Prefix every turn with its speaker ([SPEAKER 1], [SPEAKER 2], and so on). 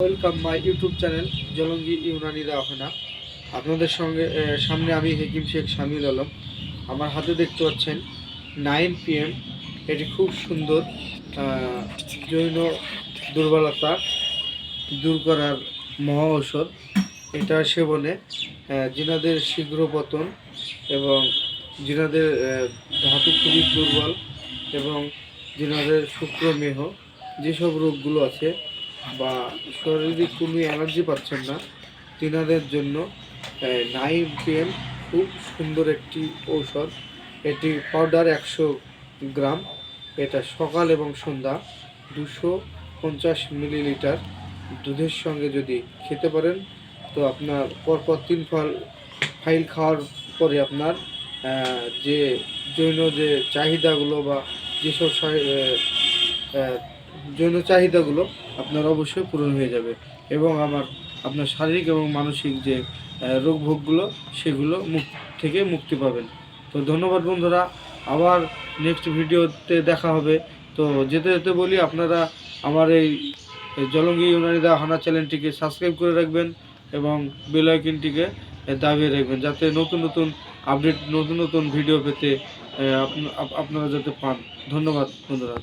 [SPEAKER 1] Welcome my YouTube channel Jalangi Unani Dawakhana আপনাদের সঙ্গে সামনে আমি হেকিম শেখ শামিল আলম। আমার হাতে দেখতে পাচ্ছেন নাইন পিএম এটি খুব সুন্দর জৈন দুর্বলতা দূর করার মহা ঔষধ। এটা সেবনে জিনাদের শীঘ্র পতন এবং জিনাদের ধাতু খুবই দুর্বল এবং জিনাদের শুক্রমেহ যেসব রোগগুলো আছে বা শরীরে কোনো এনার্জি পাচ্ছেন না, তিনাদের জন্য নাইন পিএম খুব সুন্দর একটি ঔষধ। এটি পাউডার একশো গ্রাম। এটা সকাল এবং সন্ধ্যা দুশো পঞ্চাশ মিলিলিটার দুধের সঙ্গে যদি খেতে পারেন, তো আপনার পরপর তিন ফল, ফাইল খাওয়ার পরে আপনার যে জৈন যে চাহিদাগুলো বা যেসব জৈন চাহিদাগুলো আপনার অবশ্যই পূরণ হয়ে যাবে এবং আমার আপনার শারীরিক এবং মানসিক যে আহ, রোগ ভোগগুলো সেগুলো মুখ থেকে মুক্তি পাবেন। তো ধন্যবাদ বন্ধুরা আবার নেক্সট ভিডিওতে দেখা হবে। তো যেতে যেতে বলি আপনারা আমার এই জলঙ্গি ইউনানি দা হানা চ্যানেলটিকে সাবস্ক্রাইব করে রাখবেন এবং বেল দাবিয়ে রাখবেন যাতে নতুন নতুন আপডেট নতুন নতুন ভিডিও পেতে আপনা- আপনারা যাতে পান। ধন্যবাদ বন্ধুরা।